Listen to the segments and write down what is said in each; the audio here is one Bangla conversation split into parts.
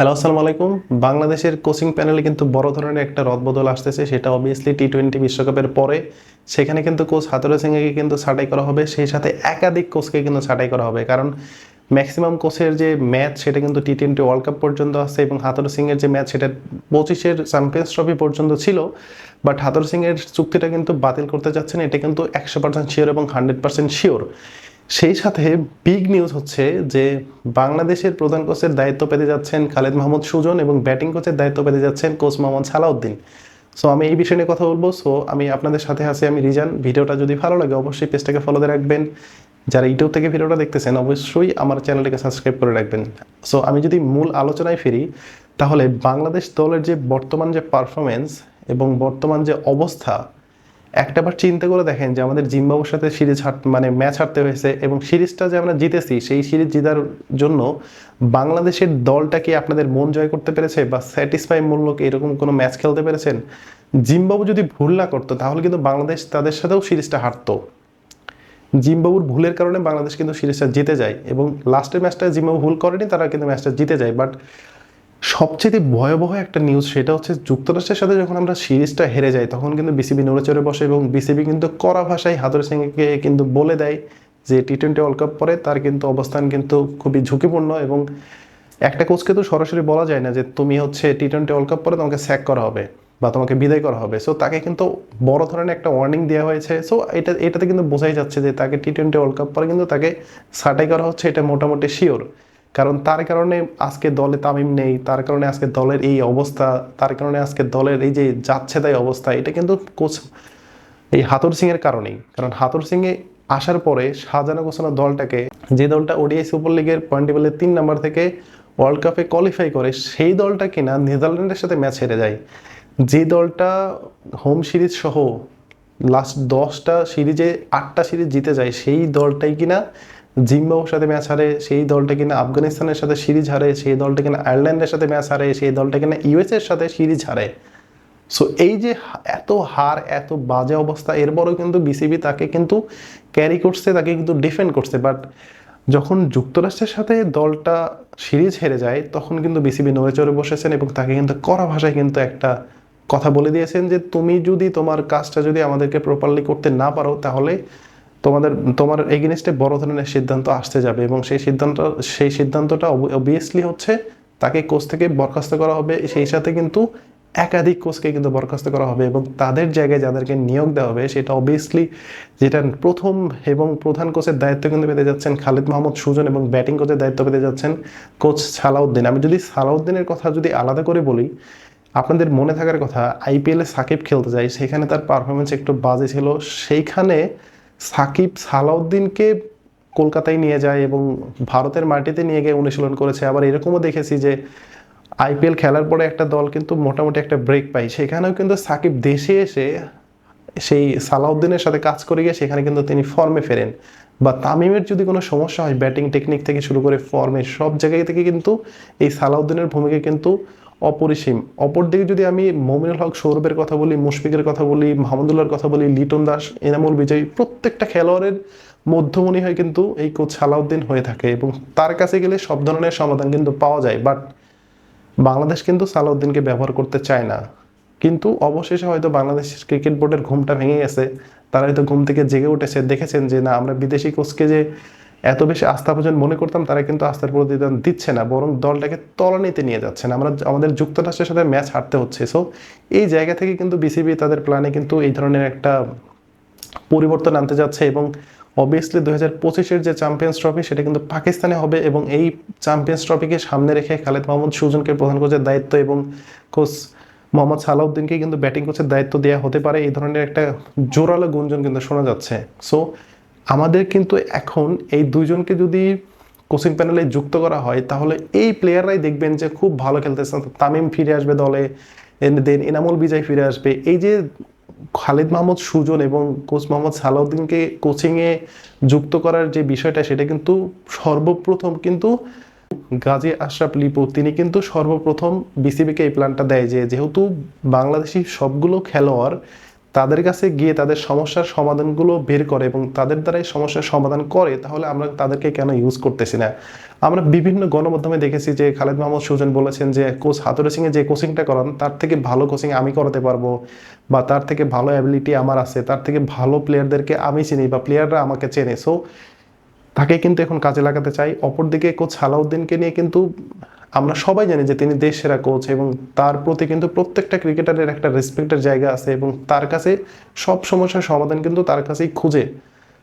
হ্যালো আসসালামু আলাইকুম বাংলাদেশের কোচিং প্যানেলে কিন্তু বড় ধরনের একটা রদবদল আসতেছে, সেটা অবভিয়াসলি টি টোয়েন্টি বিশ্বকাপের পরে। সেখানে কিন্তু কোচ হাতুরা সিংকে কিন্তু ছাঁটাই করা হবে, সেই সাথে একাধিক কোচকে কিন্তু ছাঁটাই করা হবে। কারণ ম্যাক্সিমাম কোচের যে ম্যাচ সেটা কিন্তু টি টোয়েন্টি ওয়ার্ল্ড কাপ পর্যন্ত আছে এবং হাতুরা সিংয়ের যে ম্যাচ সেটা পঁচিশের চ্যাম্পিয়ন্স ট্রফি পর্যন্ত ছিল। বাট হাতুর সিংয়ের চুক্তিটা কিন্তু বাতিল করতে যাচ্ছেন এটা কিন্তু একশো পার্সেন্ট শিওর এবং হান্ড্রেড পার্সেন্ট শিওর সেই সাথে বিগ নিউজ হচ্ছে যে বাংলাদেশের প্রধান কোচের দায়িত্ব পেতে যাচ্ছেন খালেদ মাহমুদ সুজন এবং ব্যাটিং কোচের দায়িত্ব পেতে যাচ্ছেন কোচ মোহাম্মদ সালাউদ্দিন। সো আমি এই বিষয় নিয়ে কথা বলব। সো আমি আপনাদের সাথে আছি আমি রিজান। ভিডিওটা যদি ভালো লাগে, অবশ্যই পেজটাকে ফলো দিয়ে রাখবেন। যারা ইউটিউব থেকে ভিডিওটা দেখতেছেন, অবশ্যই আমার চ্যানেলটিকে সাবস্ক্রাইব করে রাখবেন। সো আমি যদি মূল আলোচনায় ফিরি, তাহলে বাংলাদেশ দলের যে বর্তমান যে পারফরমেন্স এবং বর্তমান যে অবস্থা একটাবার চিন্তা করে দেখেন যে আমাদের জিম্বাবুর সাথে সিরিজ হার মানে ম্যাচ হারতে হয়েছে এবং সিরিজটা যে আমরা জিতেছি, সেই সিরিজ জেতার জন্য বাংলাদেশের দলটা কি আপনাদের মন জয় করতে পেরেছে বা স্যাটিসফাই মূলক এরকম কোনো ম্যাচ খেলতে পেরেছেন? জিম্বাবু যদি ভুল না করতো, তাহলে কিন্তু বাংলাদেশ তাদের সাথেও সিরিজটা হারতো। জিম্বাবুর ভুলের কারণে বাংলাদেশ কিন্তু সিরিজটা জিতে যায় এবং লাস্টের ম্যাচটা জিম্বাবু ভুল করেনি, তারা কিন্তু ম্যাচটা জিতে যায়। বাট সবচেয়ে ভয়াবহ একটা নিউজ সেটা হচ্ছে যুক্তরাষ্ট্রের সাথে যখন আমরা সিরিজটা হেরে যাই, তখন কিন্তু বিসিবি নড়ে চড়ে বসে এবং বিসিবি কিন্তু কড়া ভাষায় হাতুর সিংকে কিন্তু বলে দেয় যে টি টোয়েন্টি ওয়ার্ল্ড কাপ পরে তার কিন্তু অবস্থান কিন্তু খুবই ঝুঁকিপূর্ণ এবং একটা কোচকে তো সরাসরি বলা যায় না যে তুমি হচ্ছে টি টোয়েন্টি ওয়ার্ল্ড কাপ পরে তোমাকে স্যাক করা হবে বা তোমাকে বিদায় করা হবে। সো তাকে কিন্তু বড় ধরনের একটা ওয়ার্নিং দেওয়া হয়েছে। সো এটা, এটাতে কিন্তু বোঝাই যাচ্ছে যে তাকে টি টোয়েন্টি ওয়ার্ল্ড কাপ পরে কিন্তু তাকে ছাঁটাই করা হচ্ছে, এটা মোটামুটি শিওর কারণ তার কারণে আজকে দলে তামিম নেই, তার কারণে আজকে দলের এই অবস্থা, তার কারণে আজকে দলের এই যে যাচ্ছে তাই অবস্থা, এটা কিন্তু কোচ এই হাতুর সিং এর কারণেই। কারণ হাতুর সিং এ আসার পরে সাজানো গোছানো দলটাকে, যে দলটা ওডিআই সুপার লিগের পয়েন্ট টেবিলের তিন নাম্বার থেকে ওয়ার্ল্ড কাপে কোয়ালিফাই করে, সেই দলটা কিনা নেদারল্যান্ডের সাথে ম্যাচ হেরে যায়। যে দলটা হোম সিরিজ সহ লাস্ট দশটা সিরিজে আটটা সিরিজ জিতে যায়, সেই দলটাই কিনা জিম্বাবুর সাথে ম্যাচ হারে, সেই দলটা কিনা আফগানিস্তানের সাথে সিরিজ হারে, সেই দলটা কিনা আয়ারল্যান্ডের সাথে ম্যাচ হারে, সেই দলটা কিনা ইউএস এর সাথে সিরিজ হারে। সো এই যে এত হার, এত বাজে অবস্থা, এরপরও কিন্তু বিসিবি তাকে কিন্তু ক্যারি করছে, তাকে কিন্তু ডিফেন্ড করছে। বাট যখন যুক্তরাষ্ট্রের সাথে দলটা সিরিজ হেরে যায়, তখন কিন্তু বিসিবি নড়ে চড়ে বসেছেন এবং তাকে কিন্তু কড়া ভাষায় কিন্তু একটা কথা বলে দিয়েছেন যে, তুমি যদি তোমার কাজটা যদি আমাদেরকে প্রপারলি করতে না পারো, তাহলে তোমাদের, তোমার এগেনস্টে বড় ধরনের সিদ্ধান্ত আসতে যাবে এবং সেই সিদ্ধান্ত, সেই সিদ্ধান্তটা অবভিয়াসলি হচ্ছে তাকে কোচ থেকে বরখাস্ত করা হবে, সেই সাথে কিন্তু একাধিক কোচকে কিন্তু বরখাস্ত করা হবে এবং তাদের জায়গায় যাদেরকে নিয়োগ দেওয়া হবে, সেটা অবভিয়াসলি যেটা প্রথম এবং প্রধান কোচের দায়িত্ব কিন্তু পেতে যাচ্ছেন খালিদ মাহমুদ সুজন এবং ব্যাটিং কোচের দায়িত্ব পেতে যাচ্ছেন কোচ সালাউদ্দিন। আমি যদি সালাউদ্দিনের কথা যদি আলাদা করে বলি, আপনাদের মনে থাকার কথা আইপিএলে সাকিব খেলতে যায়, সেখানে তার পারফরমেন্স একটু বাজে ছিল, সেইখানে সাকিব সালাউদ্দিনকে কলকাতায় নিয়ে যায় এবং ভারতের মাটিতে নিয়ে গিয়ে অনুশীলন করেছে। আবার এরকমও দেখেছি যে আইপিএল খেলার পরে একটা দল কিন্তু মোটামুটি একটা ব্রেক পায়। সেখানেও কিন্তু সাকিব দেশে এসে সেই সালাউদ্দিনের সাথে কাজ করে গিয়ে সেখানে কিন্তু তিনি ফর্মে ফেরেন। বা তামিমের যদি কোনো সমস্যা হয় ব্যাটিং টেকনিক থেকে শুরু করে ফর্মে সব জায়গায় থেকে কিন্তু এই সালাউদ্দিনের ভূমিকা কিন্তু অপরিসীম। অপরদিকে যদি আমি মমিনুল হক সৌরভের কথা বলি, মুশফিকের কথা বলি, মাহমুদুল্লাহর কথা বলি, লিটন দাস, এনামুল বিজয়, প্রত্যেকটা খেলোয়াড়ের মধ্যমণি হয়ে কিন্তু এই কোচ সালাউদ্দিন হয়ে থাকে এবং তার কাছে গেলে সব ধরনের সমাধান কিন্তু পাওয়া যায়। বাট বাংলাদেশ কিন্তু সালাউদ্দিনকে ব্যবহার করতে চায় না। কিন্তু অবশেষে হয়তো বাংলাদেশ ক্রিকেট বোর্ডের ঘুমটা ভেঙে গেছে। তারা হয়তো ঘুম থেকে জেগে উঠেছে, দেখেছেন যে, না, আমরা বিদেশি কোচকে যে এত বেশি আস্থা ভোজন মনে করতাম, তারা কিন্তু আস্থার প্রতিদান দিচ্ছে না, বরং দলটাকে তলানিতে নিয়ে যাচ্ছে না। আমরা আমাদের যুক্তরাষ্ট্রের সাথে ম্যাচ হারতে হচ্ছে। সো এই জায়গা থেকে কিন্তু বিসিবি তাদের প্ল্যানে কিন্তু এই ধরনের একটা পরিবর্তন আনতে যাচ্ছে এবং অবভিয়াসলি দু হাজার পঁচিশের যে চ্যাম্পিয়ন্স ট্রফি সেটা কিন্তু পাকিস্তানে হবে এবং এই চ্যাম্পিয়ন্স ট্রফিকে সামনে রেখে খালেদ মাহমুদ সুজনকে প্রধান কোচের দায়িত্ব এবং কোচ মোহাম্মদ সালাউদ্দিনকে কিন্তু ব্যাটিং কোচের দায়িত্ব দেওয়া হতে পারে। এই ধরনের একটা জোরালো গুঞ্জন কিন্তু শোনা যাচ্ছে। সো আমাদের কিন্তু এখন এই দুইজনকে যদি কোচিং প্যানেলে যুক্ত করা হয়, তাহলে এই প্লেয়াররাই দেখবেন যে খুব ভালো খেলতেছে তামিম ফিরে আসবে দলে দেন এনামুল বিজয় ফিরে আসবে। এই যে খালিদ মাহমুদ সুজন এবং কোচ মোহাম্মদ সালাউদ্দিনকে কোচিংয়ে যুক্ত করার যে বিষয়টা, সেটা কিন্তু সর্বপ্রথম কিন্তু গাজী আশরাফ লিপু, তিনি কিন্তু সর্বপ্রথম বিসিবিকে এই প্ল্যানটা দেয় যে, যেহেতু বাংলাদেশি সবগুলো খেলোয়াড় তাদের কাছে গিয়ে তাদের সমস্যার সমাধানগুলো বের করে এবং তাদের দ্বারাই সমস্যার সমাধান করে, তাহলে আমরা তাদেরকে কেন ইউজ করতেছি না? আমরা বিভিন্ন গণমাধ্যমে দেখেছি যে খালেদ মাহমুদ সুজন বলেছেন যে, কোচ হাতুরে সিংয়ে যে কোচিংটা করান, তার থেকে ভালো কোচিং আমি করাতে পারব বা তার থেকে ভালো অ্যাবিলিটি আমার আছে, তার থেকে ভালো প্লেয়ারদেরকে আমি চিনি বা প্লেয়াররা আমাকে চেনে। সো তাকে কিন্তু এখন কাজে লাগাতে চাই। অপরদিকে কোচ সালাউদ্দিনকে নিয়ে কিন্তু আমরা সবাই জানি যে তিনি দেশ সেরা কোচ এবং তার প্রতি কিন্তু প্রত্যেকটা ক্রিকেটারের একটা রেসপেক্টের জায়গা আছে এবং তার কাছে সব সমস্যার সমাধান কিন্তু তার কাছেই খুঁজে।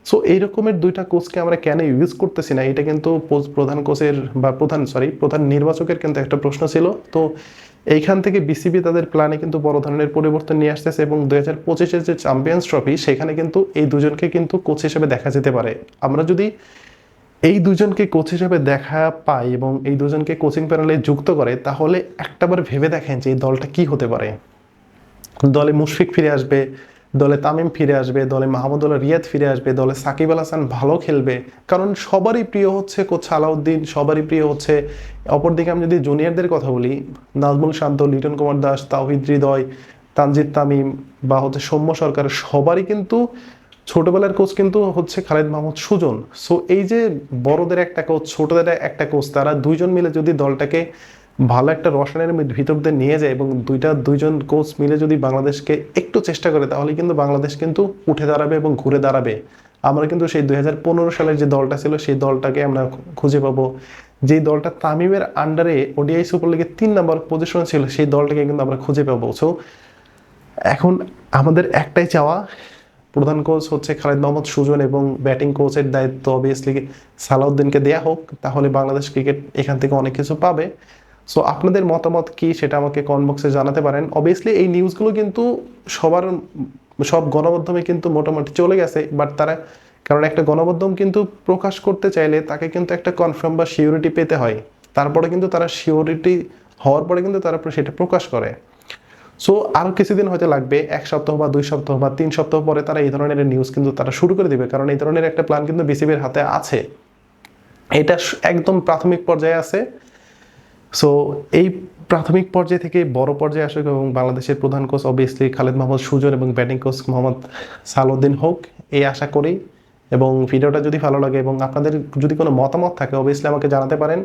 সো এই রকমের দুইটা কোচকে আমরা কেন ইউজ করতেছি না? এটা কিন্তু প্রধান কোচের বা প্রধান সরি প্রধান নির্বাচকের কিন্তু একটা প্রশ্ন ছিল। তো, এইখান থেকে বিসিবি তাদের প্ল্যানে কিন্তু বড় ধরনের পরিবর্তন নিয়ে আসতেছে এবং দুই হাজার পঁচিশের যে চ্যাম্পিয়ন্স ট্রফি সেখানে কিন্তু এই দুজনকে কিন্তু কোচ হিসেবে দেখা যেতে পারে। আমরা যদি এই দুজনকে কোচ হিসেবে দেখা পায় এবং এই দুজনকে কোচিং প্যানেলে যুক্ত করে, তাহলে একটাবার ভেবে দেখেন যে এই দলটা কি হতে পারে। দলে মুশফিক ফিরে আসবে, দলে তামিম ফিরে আসবে, দলে মাহমুদুল্লাহ রিয়াদ ফিরে আসবে, দলে সাকিব আল হাসান ভালো খেলবে। কারণ সবারই প্রিয় হচ্ছে কোচ আলাউদ্দিন সবারই প্রিয় হচ্ছে, অপরদিকে আমি যদি জুনিয়রদের কথা বলি, নাজমুল শান্ত, লিটন কুমার দাস, তাওহিদ হৃদয়, তানজিদ তামিম বা হচ্ছে সৌম্য সরকার, সবারই কিন্তু ছোটবেলার কোচ কিন্তু হচ্ছে খালেদ মাহমুদ সুজন। সো এই যে বড়দের একটা কোচ ছোটদের একটা কোচ তারা দুইজন মিলে যদি দলটাকে ভালো একটা রসায়নের ভিতর দিয়ে নিয়ে যায় এবং দুইটা, দুইজন কোচ মিলে যদি বাংলাদেশকে একটু চেষ্টা করে, তাহলে কিন্তু বাংলাদেশ কিন্তু উঠে দাঁড়াবে এবং ঘুরে দাঁড়াবে। আমরা কিন্তু সেই দু হাজার পনেরো সালের যে দলটা ছিল, সেই দলটাকে আমরা খুঁজে পাবো। যেই দলটা তামিমের আন্ডারে ওডিআই সুপার লিগের তিন নম্বর পজিশন ছিল, সেই দলটাকে কিন্তু আমরা খুঁজে পাবো। সো এখন আমাদের একটাই চাওয়া প্রধান কোচ হচ্ছে খালেদ মোহাম্মদ সুজন এবং ব্যাটিং কোচের দায়িত্ব অবভিয়াসলি সালাউদ্দিনকে দেয়া হোক, তাহলে বাংলাদেশ ক্রিকেট এখান থেকে অনেক কিছু পাবে। সো আপনাদের মতামত কি সেটা আমাকে কমেন্ট জানাতে পারেন। অবভিয়াসলি এই নিউজগুলো কিন্তু সবার, সব গণমাধ্যমে কিন্তু মোটামুটি চলে গেছে বাট তারা, কারণ একটা গণমাধ্যম কিন্তু প্রকাশ করতে চাইলে তাকে কিন্তু একটা কনফার্ম বা সিওরিটি পেতে হয়। তারপরে কিন্তু তারা সিওরিটি হওয়ার পরে কিন্তু তারা সেটা প্রকাশ করে। সো আরও কিছুদিন হয়তো লাগবে, এক সপ্তাহ বা দুই সপ্তাহ বা তিন সপ্তাহ পরে তারা এই ধরনের নিউজ কিন্তু তারা শুরু করে দিবে। কারণ এই ধরনের একটা প্ল্যান কিন্তু বিসিবির হাতে আছে। এটা একদম প্রাথমিক পর্যায়ে আছে। সো এই প্রাথমিক পর্যায় থেকে বড় পর্যায়ে আসুক এবং বাংলাদেশের প্রধান কোচ অবভিয়াসলি খালেদ মোহাম্মদ সুজন এবং ব্যাটিং কোচ মোহাম্মদ সালউদ্দিন হোক, এই আশা করি। এবং ভিডিওটা যদি ভালো লাগে এবং আপনাদের যদি কোনো মতামত থাকে অবভিয়াসলি আমাকে জানাতে পারেন।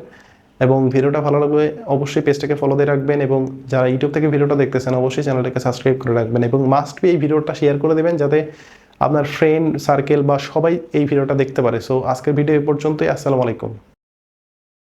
এবং ভিডিওটা ভালো লাগবে অবশ্যই পেজটাকে ফলো দিয়ে রাখবেন এবং যারা ইউটিউব থেকে ভিডিওটা দেখতেছেন, অবশ্যই চ্যানেলটাকে সাবস্ক্রাইব করে রাখবেন এবং মাস্ট বি এই ভিডিওটা শেয়ার করে দেবেন যাতে আপনার ফ্রেন্ড সার্কেল বা সবাই এই ভিডিওটা দেখতে পারে। সো আজকের ভিডিও এই পর্যন্তই, আসসালামু আলাইকুম।